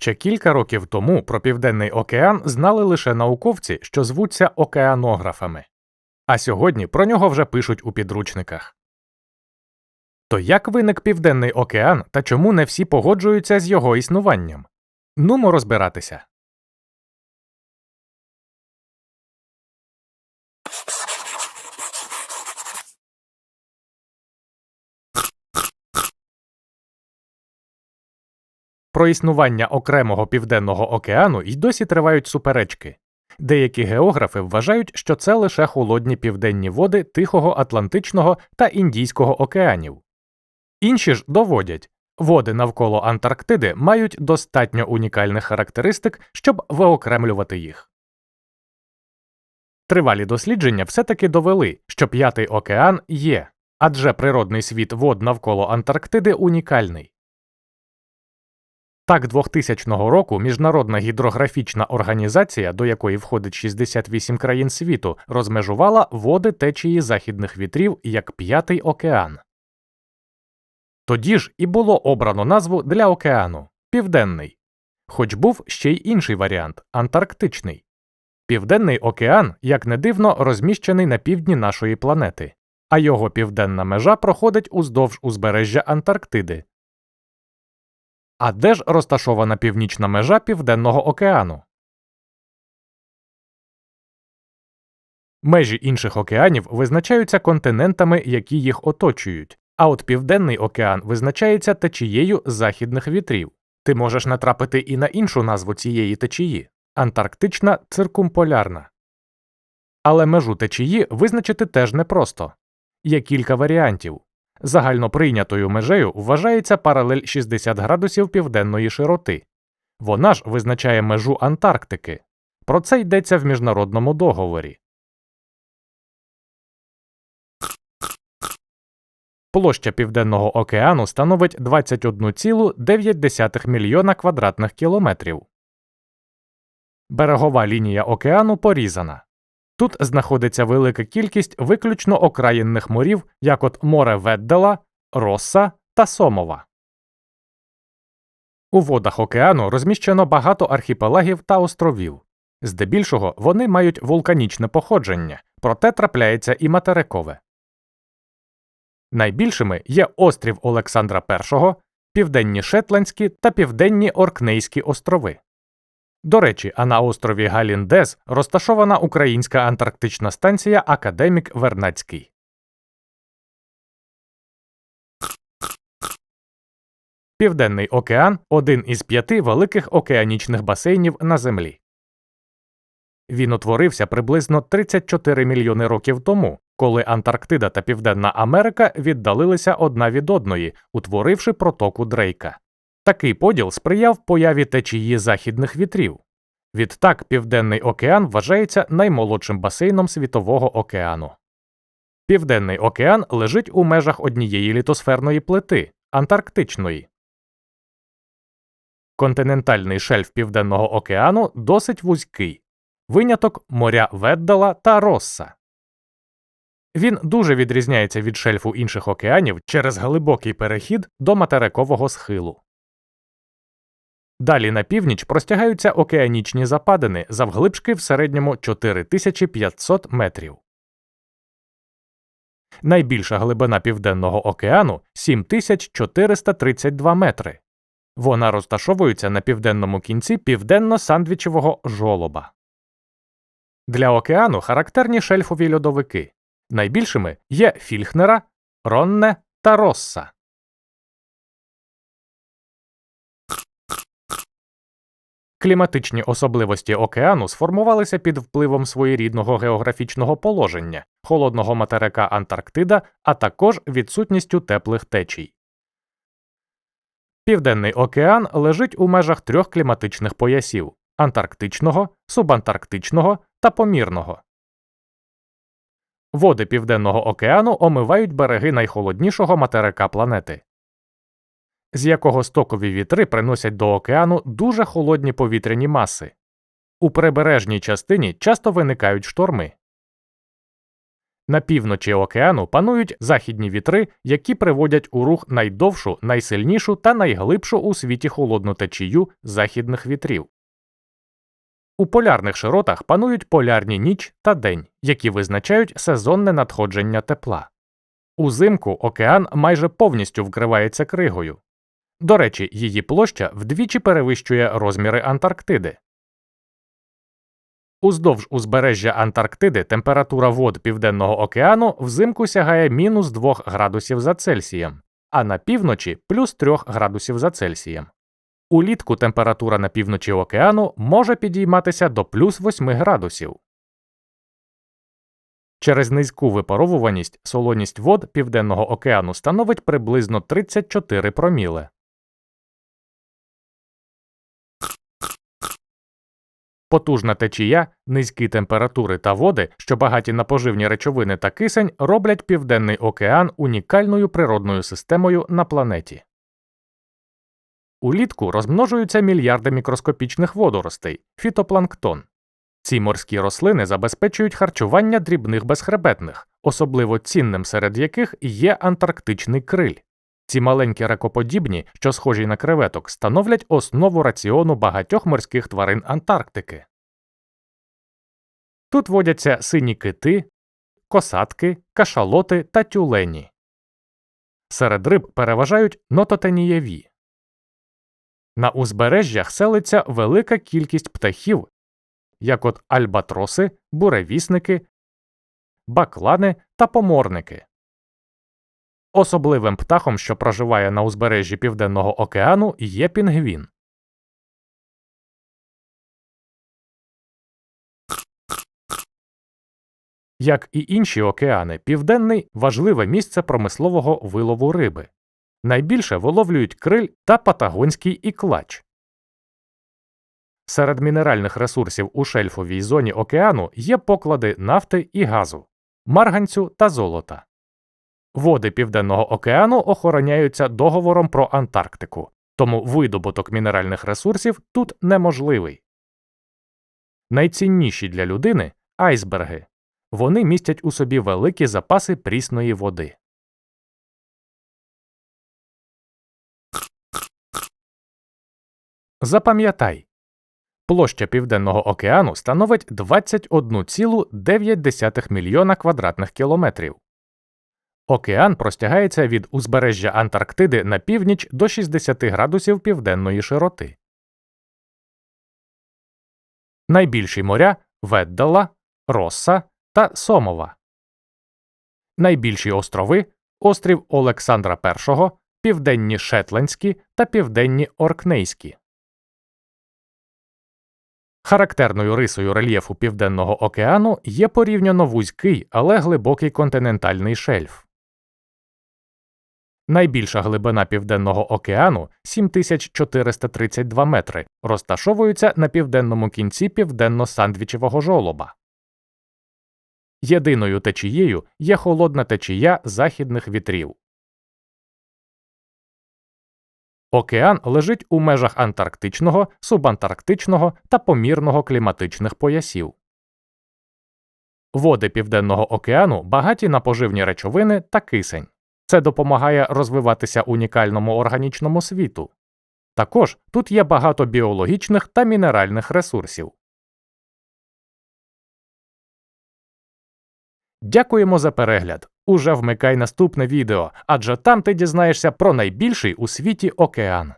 Ще кілька років тому про Південний океан знали лише науковці, що звуться океанографами. А сьогодні про нього вже пишуть у підручниках. То як виник Південний океан та чому не всі погоджуються з його існуванням? Нумо розбиратися. Про існування окремого південного океану й досі тривають суперечки. Деякі географи вважають, що це лише холодні південні води Тихого Атлантичного та Індійського океанів. Інші ж доводять, води навколо Антарктиди мають достатньо унікальних характеристик, щоб виокремлювати їх. Тривалі дослідження все таки довели, що п'ятий океан є, адже природний світ вод навколо Антарктиди унікальний. Так, 2000 року Міжнародна гідрографічна організація, до якої входить 68 країн світу, розмежувала води течії західних вітрів як п'ятий океан. Тоді ж і було обрано назву для океану Південний, хоч був ще й інший варіант Антарктичний. Південний океан, як не дивно, розміщений на півдні нашої планети, а його південна межа проходить уздовж узбережжя Антарктиди. А де ж розташована північна межа Південного океану? Межі інших океанів визначаються континентами, які їх оточують, а от Південний океан визначається течією західних вітрів. Ти можеш натрапити і на іншу назву цієї течії Антарктична циркумполярна. Але межу течії визначити теж непросто. Є кілька варіантів. Загальноприйнятою межею вважається паралель 60 градусів південної широти. Вона ж визначає межу Антарктики. Про це йдеться в міжнародному договорі. Площа Південного океану становить 21,9 мільйона квадратних кілометрів. Берегова лінія океану порізана. Тут знаходиться велика кількість виключно окраїнних морів, як от море Веддела, Росса та Сомова. У водах океану розміщено багато архіпелагів та островів. Здебільшого вони мають вулканічне походження, проте трапляється і материкове. Найбільшими є острів Олександра І, Південні Шетландські та Південні Оркнейські острови. До речі, а на острові Галіндез розташована українська антарктична станція Академік Вернацький. Південний океан один із п'яти великих океанічних басейнів на Землі. Він утворився приблизно 34 мільйони років тому, коли Антарктида та Південна Америка віддалилися одна від одної, утворивши протоку Дрейка. Такий поділ сприяв появі течії західних вітрів. Відтак Південний океан вважається наймолодшим басейном Світового океану. Південний океан лежить у межах однієї літосферної плити Антарктичної. Континентальний шельф Південного океану досить вузький, виняток моря Веддала та Росса. Він дуже відрізняється від шельфу інших океанів через глибокий перехід до материкового схилу. Далі на північ простягаються океанічні западини завглибшки в середньому 4500 метрів. Найбільша глибина Південного океану 7432 метри. Вона розташовується на південному кінці південно-сандвічевого жолоба. Для океану характерні шельфові льодовики. Найбільшими є Фільхнера, Ронне та Росса. Кліматичні особливості океану сформувалися під впливом своєрідного географічного положення, холодного материка Антарктида, а також відсутністю теплих течій. Південний океан лежить у межах трьох кліматичних поясів антарктичного, субантарктичного та помірного. Води Південного океану омивають береги найхолоднішого материка планети з якого стокові вітри приносять до океану дуже холодні повітряні маси. У прибережній частині часто виникають шторми. На півночі океану панують західні вітри, які приводять у рух найдовшу, найсильнішу та найглибшу у світі холодну течію західних вітрів. У полярних широтах панують полярні ніч та день, які визначають сезонне надходження тепла. Узимку океан майже повністю вкривається кригою. До речі, її площа вдвічі перевищує розміри Антарктиди. Уздовж узбережжя Антарктиди температура вод Південного океану взимку сягає мінус 2 градусів за Цельсієм, а на півночі плюс 3 градусів за Цельсієм. Улітку температура на півночі океану може підійматися до плюс 8 градусів. Через низьку випаровуваність солоність вод Південного океану становить приблизно 34 проміле. Потужна течія, низькі температури та води, що багаті на поживні речовини та кисень, роблять Південний океан унікальною природною системою на планеті. Улітку розмножуються мільярди мікроскопічних водоростей фітопланктон. Ці морські рослини забезпечують харчування дрібних безхребетних, особливо цінним серед яких є антарктичний криль. Ці маленькі ракоподібні, що схожі на креветок, становлять основу раціону багатьох морських тварин Антарктики. Тут водяться сині кити, косатки, кашалоти та тюлені. Серед риб переважають нототенієві. На узбережжях селиться велика кількість птахів, як от альбатроси, буревісники, баклани та поморники. Особливим птахом, що проживає на узбережжі Південного океану, є пінгвін. Як і інші океани, південний важливе місце промислового вилову риби. Найбільше виловлюють криль та патагонський іклач. Серед мінеральних ресурсів у шельфовій зоні океану є поклади нафти і газу, марганцю та золота. Води Південного океану охороняються договором про Антарктику, тому видобуток мінеральних ресурсів тут неможливий. Найцінніші для людини айсберги. Вони містять у собі великі запаси прісної води. Запам'ятай площа Південного океану становить 21,9 мільйона квадратних кілометрів. Океан простягається від узбережжя Антарктиди на північ до 60 градусів південної широти. Найбільші моря Веддала, Росса та Сомова. Найбільші острови острів Олександра І, Південні Шетландські та Південні Оркнейські. Характерною рисою рельєфу Південного океану є порівняно вузький, але глибокий континентальний шельф. Найбільша глибина Південного океану 7432 метри, розташовується на південному кінці південно-сандвічевого жолоба. Єдиною течією є холодна течія західних вітрів. Океан лежить у межах антарктичного, субантарктичного та помірного кліматичних поясів. Води Південного океану багаті на поживні речовини та кисень. Це допомагає розвиватися унікальному органічному світу. Також тут є багато біологічних та мінеральних ресурсів. Дякуємо за перегляд. Уже вмикай наступне відео, адже там ти дізнаєшся про найбільший у світі океан.